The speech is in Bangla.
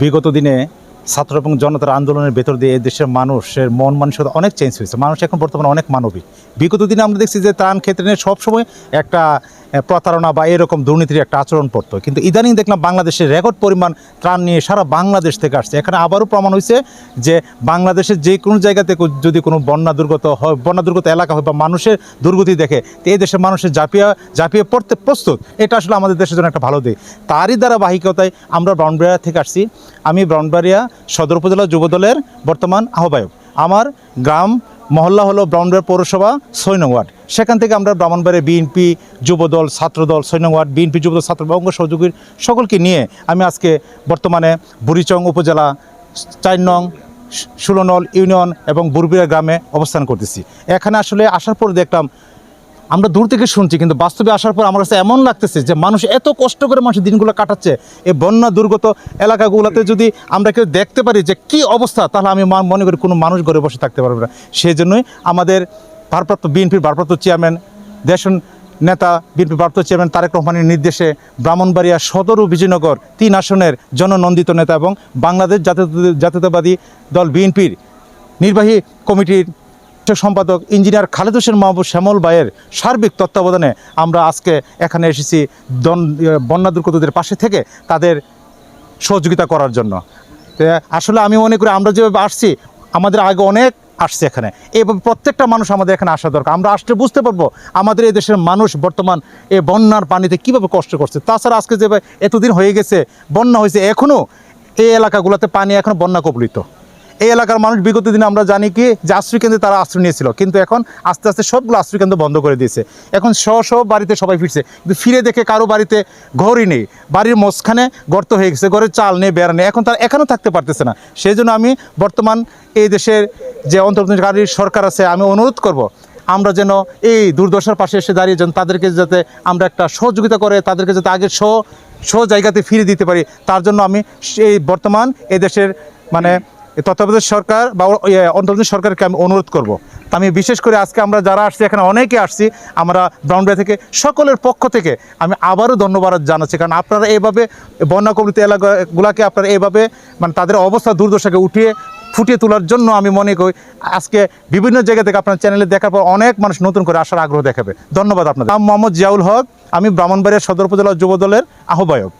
বিগত দিনে ছাত্র এবং জনতার আন্দোলনের ভেতর দিয়ে দেশের মানুষের মন মানসিকতা অনেক চেঞ্জ হয়েছে। মানুষ এখন বর্তমানে অনেক মানবিক। বিগত দিনে আমরা দেখছি যে ত্রাণ ক্ষেত্রে সবসময় একটা প্রতারণা বা এরকম দুর্নীতির একটা আচরণ পড়তো। কিন্তু ইদানিং দেখলাম বাংলাদেশের রেকর্ড পরিমাণ ত্রাণ নিয়ে সারা বাংলাদেশ থেকে আসছে। এখানে আবারও প্রমাণ হয়েছে যে বাংলাদেশের যে কোনো জায়গাতে যদি কোনো বন্যা দুর্গত হয়, বন্যা দুর্গত এলাকা হয় বা মানুষের দুর্গতি দেখে, তো এই দেশের মানুষের ঝাঁপিয়ে ঝাঁপিয়ে পড়তে প্রস্তুত। এটা আসলে আমাদের দেশের জন্য একটা ভালো দিক। তারই ধারাবাহিকতায় আমরা ব্রাউনবাড়িয়া থেকে আসছি। আমি ব্রাউনবাড়িয়া সদর উপজেলা যুবদলের বর্তমান আহ্বায়ক। আমার গ্রাম মহল্লা হলো ব্রাহ্মণবাড়ি পৌরসভা সৈন্য ওয়ার্ড। সেখান থেকে আমরা ব্রাহ্মণবাড়িয়া বিএনপি যুবদল, ছাত্রদল সৈন্য ওয়ার্ড বিএনপি যুবদল, ছাত্র অঙ্গ সহযোগীর সকলকে নিয়ে আমি আজকে বর্তমানে বুড়িচং উপজেলা চার নং ষোলনল ইউনিয়ন এবং বুরবিরা গ্রামে অবস্থান করতেছি। এখানে আসলে আসার পর দেখলাম আমরা দূর থেকে শুনছি কিন্তু বাস্তবে আসার পর আমার কাছে এমন লাগতেছে যে মানুষ এত কষ্ট করে মানুষের দিনগুলো কাটাচ্ছে। এই বন্যা দুর্গত এলাকাগুলোতে যদি আমরা কেউ দেখতে পারি যে কি অবস্থা তাহলে আমি মনে করি কোনো মানুষ ঘরে বসে থাকতে পারবে না। সেই জন্যই আমাদের ভারপ্রাপ্ত বিএনপির ভারপ্রাপ্ত চেয়ারম্যান দেশন নেতা বিএনপি ভারপ্রাপ্ত চেয়ারম্যান তারেক রহমানের নির্দেশে ব্রাহ্মণবাড়িয়া সদর ও বিজয়নগর তিন আসনের জননন্দিত নেতা এবং বাংলাদেশ জাতীয় জাতীয়তাবাদী দল বিএনপির নির্বাহী কমিটির সম্পাদক ইঞ্জিনিয়ার খালেদ হোসেন মাহবুব শ্যামল ভাইয়ের সার্বিক তত্ত্বাবধানে আমরা আজকে এখানে এসেছি দন বন্যা দুর্গতদের পাশে থেকে তাদের সহযোগিতা করার জন্য। আসলে আমি মনে করি আমরা যেভাবে আসছি, আমাদের আগে অনেক আসছে এখানে। এভাবে প্রত্যেকটা মানুষ আমাদের এখানে আসা দরকার। আমরা আসলে বুঝতে পারব আমাদের এই দেশের মানুষ বর্তমান এই বন্যার পানিতে কীভাবে কষ্ট করছে। তাছাড়া আজকে যে এতদিন হয়ে গেছে, বন্যা হয়েছে এখনও এই এলাকাগুলোতে পানি এখনও বন্যা কবলিত। এই এলাকার মানুষ বিগত দিনে আমরা জানি কি যে আশ্রয় কেন্দ্রে তারা আশ্রয় নিয়েছিল। কিন্তু এখন আস্তে আস্তে সবগুলো আশ্রয় কেন্দ্র বন্ধ করে দিয়েছে। এখন স্ব স্ব বাড়িতে সবাই ফিরছে। কিন্তু ফিরে দেখে কারও বাড়িতে ঘরই নেই। বাড়ির মাঝখানে গর্ত হয়ে গেছে ঘরে চাল নেই, বেড়া নেই। এখন তারা এখানেও থাকতে পারতেছে না। সেই জন্য আমি বর্তমান এই দেশের যে অন্তর্বর্তীকালীন সরকার আছে, আমি অনুরোধ করব, আমরা যেন এই দুর্দশার পাশে এসে দাঁড়িয়ে যেন তাদেরকে যাতে আমরা একটা সহযোগিতা করে, তাদেরকে যাতে আগের স্ব স্ব জায়গাতে ফিরে দিতে পারি, তার জন্য আমি সেই বর্তমান এই দেশের মানে এই তত্ত্বাবধায়ক সরকার বা অন্তর্বর্তী সরকারকে আমি অনুরোধ করব। আমি বিশেষ করে আজকে আমরা যারা আসছি, এখানে অনেকে আসছি, আমরা ব্রাউনবাড়ি থেকে, সকলের পক্ষ থেকে আমি আবারও ধন্যবাদ জানাচ্ছি। কারণ আপনারা এইভাবে বন্যা কবলিত এলাকাগুলোকে আপনারা এইভাবে মানে তাদের অবস্থা দুর্দশাকে উঠিয়ে, ফুটিয়ে তোলার জন্য আমি মনে করি, আজকে বিভিন্ন জায়গা থেকে আপনার চ্যানেলে দেখার পর অনেক মানুষ নতুন করে আসার আগ্রহ দেখাবে। ধন্যবাদ আপনাদের। নাম মোহাম্মদ জিয়াউল হক, আমি ব্রাহ্মণবাড়িয়া সদর উপজেলা যুব দলের আহ্বায়ক।